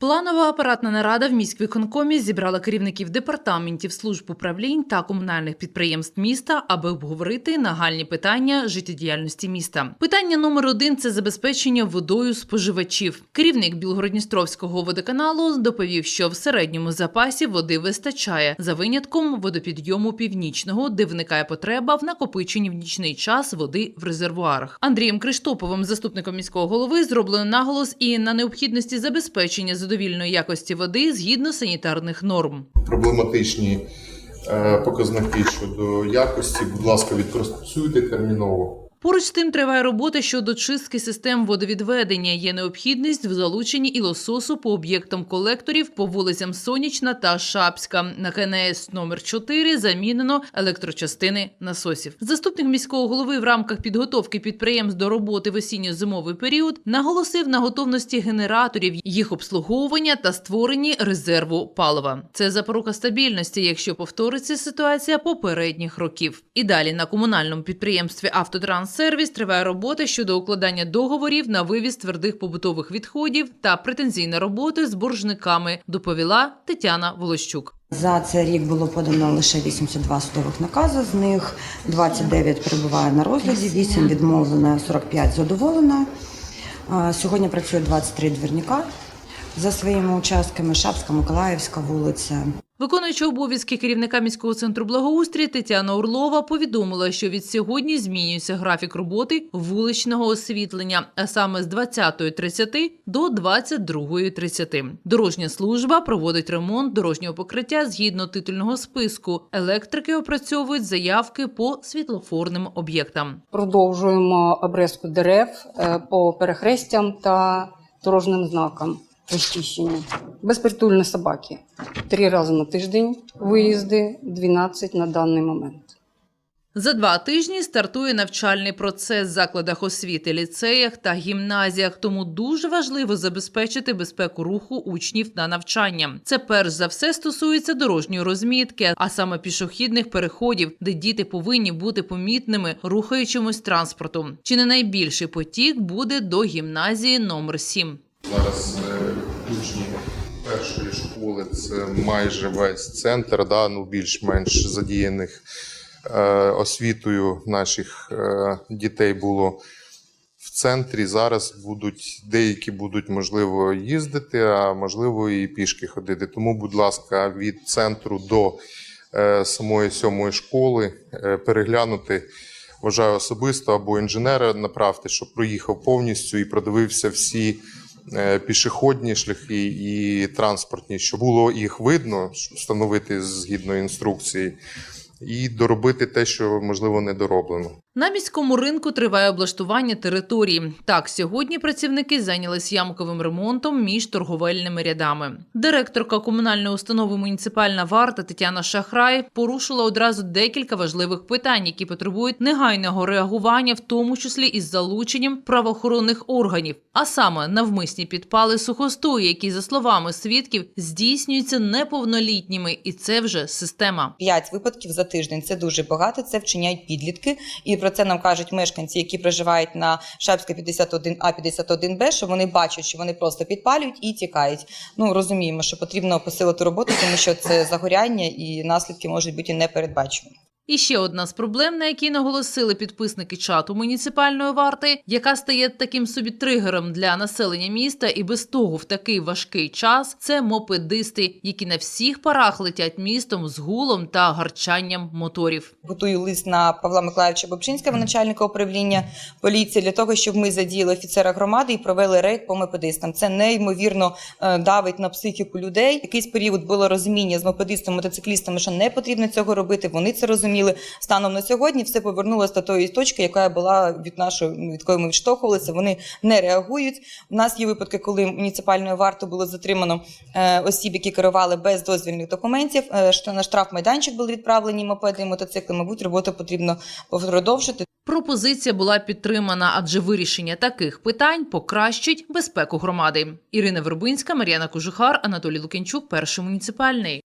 Планова апаратна нарада в міськвиконкомі зібрала керівників департаментів служб управлінь та комунальних підприємств міста, аби обговорити нагальні питання життєдіяльності міста. Питання номер один це забезпечення водою споживачів. Керівник Білгородністровського водоканалу доповів, що в середньому запасі води вистачає за винятком водопідйому північного, де виникає потреба в накопиченні в нічний час води в резервуарах. Андрієм Криштоповим, заступником міського голови, зроблено наголос і на необхідності забезпечення задовільної якості води згідно санітарних норм. проблематичні е, показники щодо якості, будь ласка, відпрацюйте терміново. Поруч з тим триває робота щодо чистки систем водовідведення. Є необхідність в залученні і лососу по об'єктам колекторів по вулицям Сонячна та Шапська. На КНС номер 4 замінено електрочастини насосів. Заступник міського голови в рамках підготовки підприємств до роботи в осінньо-зимовий період наголосив на готовності генераторів, їх обслуговування та створенні резерву палива. Це запорука стабільності, якщо повториться ситуація попередніх років. І далі на комунальному підприємстві Автотранссервіс триває робота щодо укладання договорів на вивіз твердих побутових відходів та претензійна робота з боржниками. Доповіла Тетяна Волощук. За цей рік було подано лише 82 судових накази, з них 29 перебуває на розгляді, 8 відмовлено, 45 задоволено. Сьогодні працює 23 двірника за своїми участками Шапська, Миколаївська вулиця. Виконуючи обов'язки керівника міського центру благоустрій Тетяна Орлова повідомила, що від сьогодні змінюється графік роботи вуличного освітлення, а саме з 20.30 до 22.30. Дорожня служба проводить ремонт дорожнього покриття згідно титульного списку. Електрики опрацьовують заявки по світлофорним об'єктам. Продовжуємо обрізку дерев е, по перехрестям та дорожнім знакам розчищення. Безпритульні собаки. Три рази на тиждень виїзди, 12 на даний момент. За два тижні стартує навчальний процес в закладах освіти, ліцеях та гімназіях. Тому дуже важливо забезпечити безпеку руху учнів на навчання. Це перш за все стосується дорожньої розмітки, а саме пішохідних переходів, де діти повинні бути помітними, рухаючимось транспортом. Чи не найбільший потік буде до гімназії номер 7 Зараз е, учні першої школи це майже весь центр, да, ну більш-менш задіяних е, освітою наших е, дітей було в центрі. Зараз будуть деякі будуть можливо їздити, а можливо і пішки ходити. Тому, будь ласка, від центру до е, самої сьомої школи е, переглянути. Вважаю особисто або інженера направте, щоб проїхав повністю і продивився всі пішохідні шляхи і транспортні, щоб було їх видно, встановити згідно інструкції, і доробити те, що можливо не дороблено. На міському ринку триває облаштування території. Так, сьогодні працівники зайнялись ямковим ремонтом між торговельними рядами. Директорка комунальної установи муніципальна варта Тетяна Шахрай порушила одразу декілька важливих питань, які потребують негайного реагування, в тому числі із залученням правоохоронних органів. А саме навмисні підпали сухостої, які, за словами свідків, здійснюються неповнолітніми, і це вже система. П'ять випадків за тиждень це дуже багато. Це вчиняють підлітки, і про це нам кажуть мешканці, які проживають на Шапська 51А, 51Б, що вони бачать, що вони просто підпалюють і тікають. Ну розуміємо, що потрібно посилити роботу, тому що це загоряння і наслідки можуть бути непередбачені. І ще одна з проблем, на якій наголосили підписники чату муніципальної варти, яка стає таким собі тригером для населення міста, і без того в такий важкий час це мопедисти, які на всіх парах летять містом з гулом та гарчанням моторів. Готую лист на Павла Миколаївича Бобчинського, начальника управління поліції, для того, щоб ми задіяли офіцера громади і провели рейд по мопедистам. Це неймовірно е, давить на психіку людей. Якийсь період було розуміння з мопедистами, мотоциклістами, що не потрібно цього робити. Вони це розуміли. Станом на сьогодні все повернулося до тої точки, яка була від нашої від якої ми відштовхувалися. Вони не реагують. У нас є випадки, коли муніципальною вартою було затримано е, осіб, які керували без дозвільних документів. Е, що на штраф майданчик були відправлені мопеди мотоцикли. Мабуть, роботу потрібно продовжити. Пропозиція була підтримана, адже вирішення таких питань покращить безпеку громади. Ірина Вербинська, Мар'яна Кожухар, Анатолій Лукінчук, перший муніципальний.